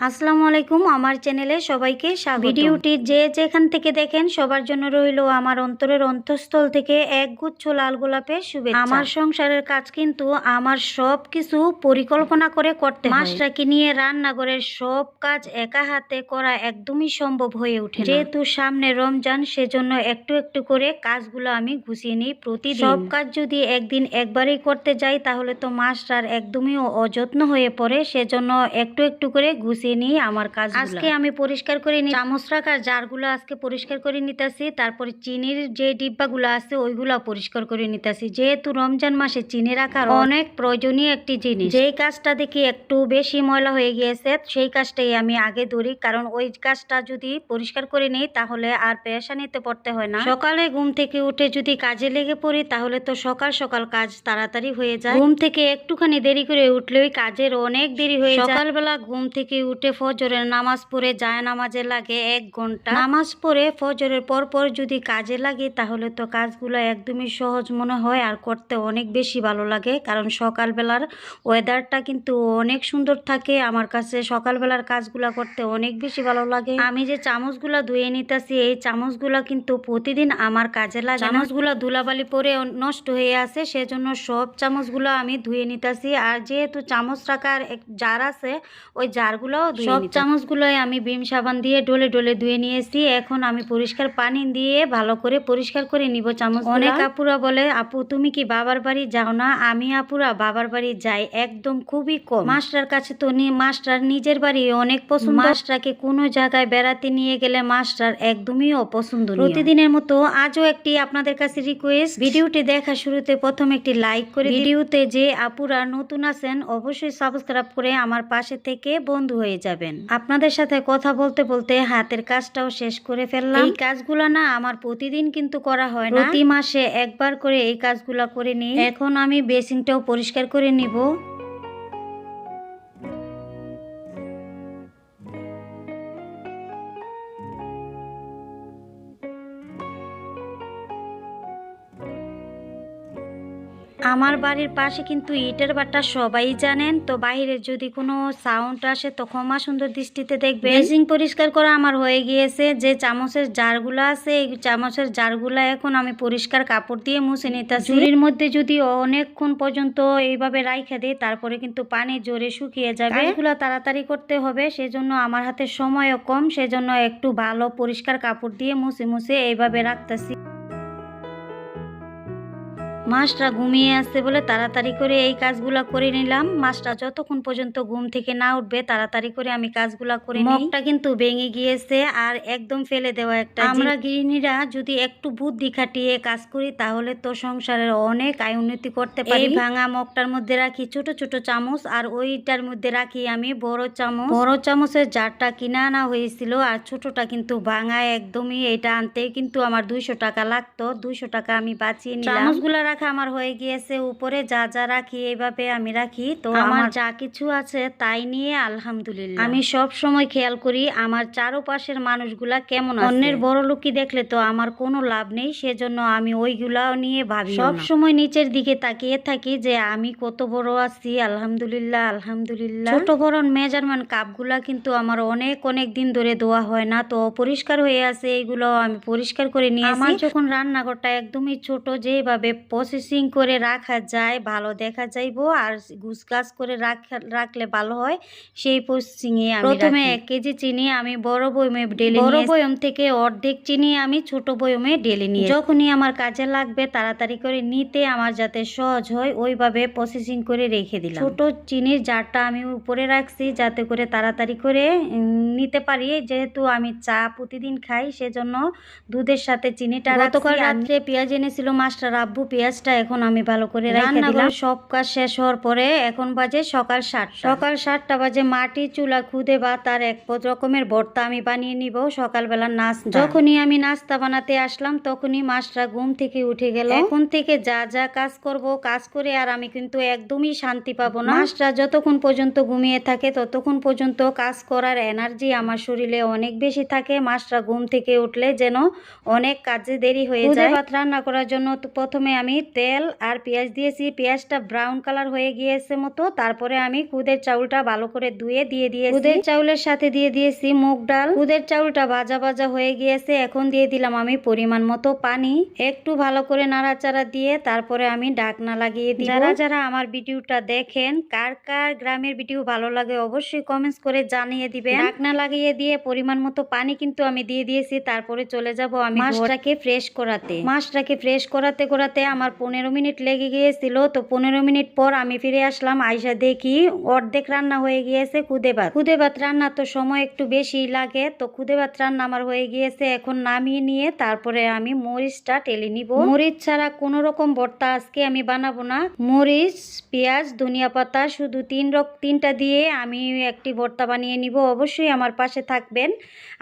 আসসালামু আলাইকুম আমার চ্যানেলে সবাইকে স্বাগত ভিডিওটি যে যেখান থেকে দেখেন সবার জন্য রইল আমার অন্তরের অন্তঃস্থল থেকে এক গুচ্ছ লাল গোলাপের শুভেচ্ছা। আমার সংসারের কাজ কিন্তু আমার সব কিছু পরিকল্পনা করে করতে মাসটাকে নিয়ে রান্নাঘরের সব কাজ একা হাতে করা একদমই সম্ভব হয়ে ওঠে যেহেতু সামনে রমজান সেজন্য একটু একটু করে কাজগুলো আমি গুছিয়ে নিই প্রতিদিন। সব কাজ যদি একদিন একবারই করতে যাই তাহলে তো মাসটার একদমই অযত্ন হয়ে পড়ে। সেজন্য একটু একটু করে গুছিয়ে নিই আমার কাজ আজকে আমি পরিষ্কার করে নিই চামচ রাখার জারগুলো আজকে পরিষ্কার করে নিতেছি তারপরে চিনির যে ডিব্বাগুলো আছে ওইগুলো পরিষ্কার করে নিতেছি। যেহেতু রমজান মাসে চিনি রাখার অনেক প্রয়োজনীয় একটি জিনিস। যেই কাজটা দেখি একটু বেশি ময়লা হয়ে গিয়েছে সেই কাজটাই আমি আগে ধরি কারণ ওই কাজটা যদি পরিষ্কার করে নিই তাহলে আর পেরেশানিতে পড়তে হয় না। সকালে ঘুম থেকে উঠে যদি কাজে লেগে পড়ি তাহলে তো সকাল সকাল কাজ তাড়াতাড়ি হয়ে যায়। ঘুম থেকে একটুখানি দেরি করে উঠলেই কাজের অনেক দেরি হয়ে যায়। সকালবেলা ঘুম থেকে উঠে ফজরের নামাজ পড়ে যায় নামাজে লাগে এক ঘণ্টা। নামাজ পড়ে ফজরের পর পর যদি কাজে লাগে, তাহলে তো কাজগুলো একদমই সহজ মনে হয় আর করতে অনেক বেশি ভালো লাগে। কারণ সকালবেলার ওয়েদারটা কিন্তু অনেক সুন্দর থাকে। আমার কাছে সকালবেলার কাজগুলো করতে অনেক বেশি ভালো লাগে। আমি যে চামচগুলো ধুয়ে নিতেছি, এই চামচগুলো কিন্তু প্রতিদিন আমার কাজে লাগে চামচগুলো ধুলাবালি পরে নষ্ট হয়ে আছে, সেজন্য সব চামচগুলো আমি ধুয়ে নিতেছি। আর যেহেতু চামচ রাখার এক জার আছে, ওই জারগুলো সব চামচগুলোই আমি বিম সাবান দিয়ে ডলে ডলে ধুয়ে নিয়েছি। এখন আমি পরিষ্কার পানি দিয়ে ভালো করে পরিষ্কার করে নিব চামচ অনেক আপুরা বলে আপু তুমি কি বাবার বাড়ি যাও না? আমি আপুরা বাবার বাড়ি যাই একদম খুবই কম। মাস্টার কাছে তো মাস্টার নিজের বাড়ি অনেক পছন্দ। মাস্টারকে কোনো জায়গায় বেড়াতে নিয়ে গেলে মাস্টার একদমই অপছন্দ প্রতিদিনের মতো আজও একটি আপনাদের কাছে রিকোয়েস্ট ভিডিওটি দেখা শুরুতে প্রথম একটি লাইক করে ভিডিওতে যে আপুরা নতুন আছেন অবশ্যই সাবস্ক্রাইব করে আমার পাশে থেকে বন্ধু হয়ে যাবেন। আপনাদের সাথে কথা বলতে বলতে হাতের কাজটাও শেষ করে ফেললাম। এই কাজগুলো না আমার প্রতিদিন কিন্তু করা হয় না। প্রতি মাসে একবার করে এই কাজগুলো করে নিই এখন আমি বেসিংটাও পরিষ্কার করে নিব। আমার বাড়ির পাশে কিন্তু ইটের বাট্টা সবাই জানেন। তো বাইরে যদি কোনো সাউন্ড আসে তো ক্ষমা সুন্দর দৃষ্টিতে দেখবে বেসিং পরিষ্কার করা আমার হয়ে গিয়েছে। যে চামচের জারগুলো আছে এই চামচের জারগুলো এখন আমি পরিষ্কার কাপড় দিয়ে মুছে নিতেছি। ঝুড়ির মধ্যে যদি অনেকক্ষণ পর্যন্ত এইভাবে রাইখে দিই তারপরে কিন্তু পানি জোরে শুকিয়ে যাবে। এগুলো তাড়াতাড়ি করতে হবে সেজন্য আমার হাতে সময়ও কম সেজন্য একটু ভালো পরিষ্কার কাপড় দিয়ে মুছে মুছে এইভাবে রাখতেছি। মাছটা ঘুমিয়ে আসছে বলে তাড়াতাড়ি করে এই কাজগুলো করে নিলাম। মাছটা যতক্ষণ পর্যন্ত ঘুম থেকে না উঠবে তাড়াতাড়ি করে আমি কাজগুলো করে মগটা কিন্তু ভেঙে গিয়েছে আর একদম ফেলে দেওয়া একটা আমরা গৃহিণীরা যদি একটু বুদ্ধি খাটিয়ে কাজ করি তাহলে তো সংসারের অনেক আয় উন্নতি করতে পারি। ভাঙা মগটার মধ্যে রাখি ছোট ছোট চামচ আর ওইটার মধ্যে রাখি আমি বড় চামচ। বড় চামচের জারটা কিনে আনা হয়েছিল আর ছোটটা কিন্তু ভাঙা একদমই এটা আনতে কিন্তু আমার দুইশো টাকা লাগতো। দুইশো টাকা আমি বাঁচিয়ে নিলাম। চামচগুলা রাখা আমার হয়ে গিয়েছে উপরে যা যা রাখি এইভাবে আমি রাখি। তো আমার যা কিছু আছে তাই নিয়ে আলহামদুলিল্লাহ। আমি সব সময় খেয়াল করি আমার চারপাশের মানুষগুলা কেমন আছে। অন্যের বড় লোকই দেখলে তো আমার কোনো লাভ নেই সেজন্য আমি ওইগুলা নিয়ে ভাবি সব সময় নিচের দিকে তাকিয়ে থাকি যে আমি কত বড় আছি আলহামদুলিল্লাহ আলহামদুলিল্লাহ। ছোট বড় মেজারমেন্ট কাপগুলা কিন্তু আমার অনেক অনেক দিন ধরে ধোয়া হয় না তো অপরিষ্কার হয়ে আছে এইগুলো আমি পরিষ্কার করে নিয়ে আমার যখন রান্নাঘরটা একদমই ছোট যেভাবে প্রসেসিং করে রাখা যায় ভালো দেখা যাইবো আর গুছ গাছ করে রাখলে ভালো হয় সেই প্রসেসিং এ প্রথমে এক কেজি চিনি আমি বড় বয়মে ঢেলে বড় বয়ম থেকে অর্ধেক চিনি আমি ছোট বয়মে ঢেলে নিই যখনই আমার কাজে লাগবে তাড়াতাড়ি করে নিতে আমার যাতে সহজ হয় ওইভাবে প্রসেসিং করে রেখে দিলাম। ছোট চিনির জারটা আমি উপরে রাখছি যাতে করে তাড়াতাড়ি করে নিতে পারি। যেহেতু আমি চা প্রতিদিন খাই সেজন্য দুধের সাথে চিনিটা গতকাল রাত্রে পেঁয়াজ এনেছিল মাস্টার আব্বু পেঁয়াজটা এখন আমি ভালো করে দিলাম। সব কাজ শেষ হওয়ার পরে এখন বাজে সকাল সাতটা। সকাল সাতটা বাজে মাটি চুলা খুদে বা তার এক রকমের ভর্তা আমি বানিয়ে নিব সকালবেলা নাস্তা। যখনই আমি নাস্তা বানাতে আসলাম তখনই মাস্টার ঘুম থেকে উঠে গেল। এখন থেকে যা যা কাজ করব কাজ করে আর আমি কিন্তু একদমই শান্তি পাবো না। মাস্টার যতক্ষণ পর্যন্ত ঘুমিয়ে থাকে ততক্ষণ পর্যন্ত কাজ করার এনার্জি আমার শরীরে অনেক বেশি থাকে। মাস্টার ঘুম থেকে উঠলে যেন অনেক কাজে দেরি হয়ে যায়। ভাত রান্না করার জন্য প্রথমে আমি তেল আর পেঁয়াজ দিয়েছি। পেঁয়াজটা ব্রাউন কালার হয়ে গিয়েছে মতো। তারপরে আমি খুদের চাউলটা ভালো করে ধুয়ে দিয়ে দিয়েছি। খুদের চাউলের সাথে দিয়ে দিয়েছি মুগ ডাল। খুদের চাউলটা ভাজা ভাজা হয়ে গিয়েছে। এখন দিয়ে দিলাম আমি পরিমাণ মতো পানি। একটু ভালো করে নাড়াচাড়া দিয়ে তারপরে আমি ঢাকনা লাগিয়ে দিই যারা যারা আমার ভিডিওটা দেখেন কার কার গ্রামের ভিডিও ভালো লাগে অবশ্যই কমেন্টস করে জানিয়ে দিবেন। ঢাকনা লাগিয়ে দিয়ে পরিমাণ মতো পানি কিন্তু আমি দিয়ে দিয়েছি। তারপরে চলে যাব আমি মাছটাকে ফ্রেশ করাতে। মাছটাকে ফ্রেশ করাতে করাতে আমার পনেরো মিনিট লেগে গিয়েছিল তো পনেরো মিনিট পর আমি ফিরে আসলাম আইসা দেখি অর্ধেক রান্না হয়ে গিয়েছে খুদে ভাত খুদে ভাত রান্না তো সময় একটু বেশি লাগে তো খুদে ভাত রান্না আমার হয়ে গিয়েছে এখন নামিয়ে নিয়ে তারপরে আমি মরিচটা টেলে নিব। মরিচ ছাড়া কোনো রকম ভর্তা আজকে আমি বানাবো না। মরিচ পেঁয়াজ ধনিয়া পাতা শুধু তিন রক তিনটা দিয়ে আমি একটি ভর্তা বানিয়ে নিব অবশ্যই আমার পাশে থাকবেন।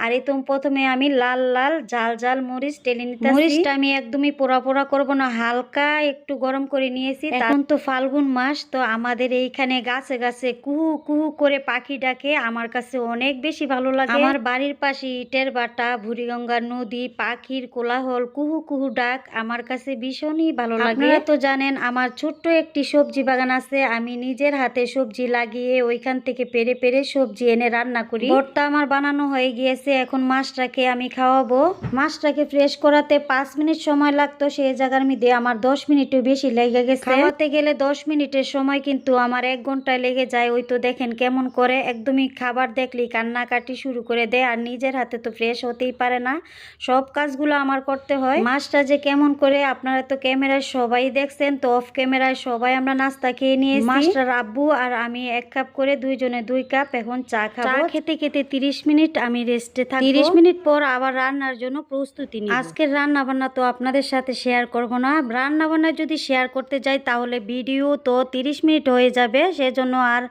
আর এই তো প্রথমে আমি লাল লাল জাল জাল মরিচ টেলে নিতে মরিচটা আমি একদমই পোড়া পোড়া করব না হালকা একটু গরম করে নিয়েছি। এখন তো ফাল্গুন মাস তো আমাদের এইখানে গাছে গাছে কুহু কুহু করে পাখি ডাকে। আমার কাছে অনেক বেশি ভালো লাগে। আমার বাড়ির পাশে ইটের বাটা বুড়িগঙ্গার নদী পাখির কোলাহল কুহু কুহু ডাক আমার কাছে ভীষণই ভালো লাগে। আপনারা তো জানেন আমার ছোট্ট একটি সবজি বাগান আছে। আমি নিজের হাতে সবজি লাগিয়ে ওইখান থেকে পেরে পেরে সবজি এনে রান্না করি। ভর্তা আমার বানানো হয়ে গিয়েছে এখন মাছটাকে আমি খাওয়াবো। মাছটাকে ফ্রেশ করাতে পাঁচ মিনিট সময় লাগতো সেই জায়গার মধ্যে আমার দশ মিনিটও বেশি লেগে গেছে। খাওয়াতে গেলে দশ মিনিটের সময় কিন্তু আমার এক ঘন্টায় লেগে যায়। ওই তো দেখেন কেমন করে একদমই খাবার দেখলি কান্নাকাটি শুরু করে দেয়। আর নিজের হাতে তো ফ্রেশ হতেই পারে না। সব কাজগুলো আমার করতে হয়। মাছটা যে কেমন করে আপনারা তো ক্যামেরায় সবাই দেখছেন তো অফ ক্যামেরায় সবাই আমরা নাস্তা খেয়ে নিয়েছি। মাস্টার আব্বু আর আমি এক কাপ করে দুইজনে দুই কাপ এখন চা খাব। খেতে খেতে তিরিশ মিনিট আমি রেস্টে থাকি তিরিশ মিনিট পর আবার রান্নার জন্য প্রস্তুতি নিই আজকের রান্না বান্না তো আপনাদের সাথে শেয়ার করব না। রান্না বান্না যদি শেয়ার করতে যাই তাহলে ভিডিও তো তিরিশ মিনিট হয়ে যাবে। সেজন্য আর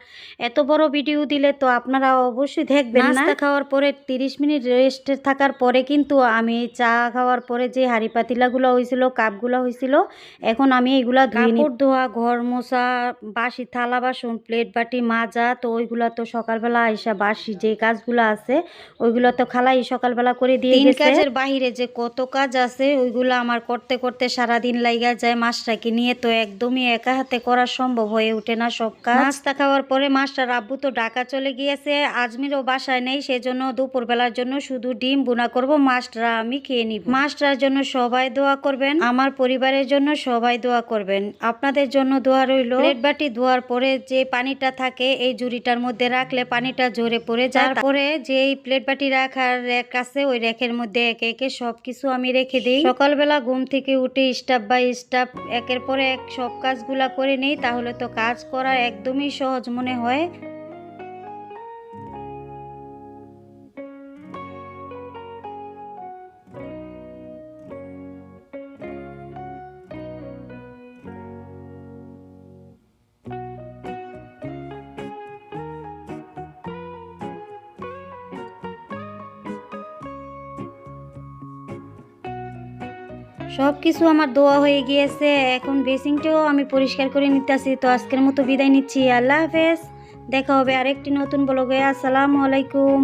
এত বড় ভিডিও দিলে তো আপনারা অবশ্যই দেখবেন না। নাস্তা খাওয়ার পরে তিরিশ মিনিট রেস্টে থাকার পরে কিন্তু আমি চা খাওয়ার পরে যে হাঁড়ি পাতিলাগুলো হয়েছিল কাপগুলো হয়েছিল এখন আমি এইগুলা ধুয়ে ধোয়া ঘর মোছা বাসি থালা বাসন প্লেট বাটি মাজা তো ওইগুলা তো সকালবেলা আইসা বাসি যে কাজগুলো আছে ওইগুলো তো খালাই সকালবেলা করে দিয়ে গেছে। কাজের বাহিরে যে কত কাজ আছে ওইগুলো আমার করতে করতে সারা দিন লাইগা যায় মাছটাকে নিয়ে তো একদমই একা হাতে করা সম্ভব হয়ে ওঠে না সব কাজ। নাস্তা খাওয়ার পরে মাছটার আব্বু তো ঢাকা চলে গিয়েছে, আজমিরও বাসায় নেই, সেজন্য দুপুরবেলার জন্য শুধু ডিম বোনা করব মাছটা আমি খেয়ে নিব। মাছটার জন্য সবাই দোয়া করবেন, আমার পরিবারের জন্য সবাই দোয়া করবেন। আপনাদের জন্য দোয়া রইল। প্লেট বাটি ধোয়ার পরে যে পানিটা থাকে, এই জুড়িটার মধ্যে রাখলে পানিটা ঝরে পড়ে যায়। তারপরে যে প্লেট বাটি রাখার র্যাক আছে, ওই র্যাকের মধ্যে একে একে সবকিছু আমি রেখে দিই। সকালবেলা ঘুম থেকে উঠে স্টাফ বাই স্টাফ একের পর এক সব কাজগুলা করে নেই, তাহলে তো কাজ করা একদমই সহজ মনে হয়। সব কিছু আমার দোয়া হয়ে গিয়েছে। এখন বেসিংটাও আমি পরিষ্কার করে নিতেছি। তো আজকের মতো বিদায় নিচ্ছি। আল্লাহ হাফেজ। দেখা হবে আরেকটি নতুন ব্লগে। আসসালামু আলাইকুম।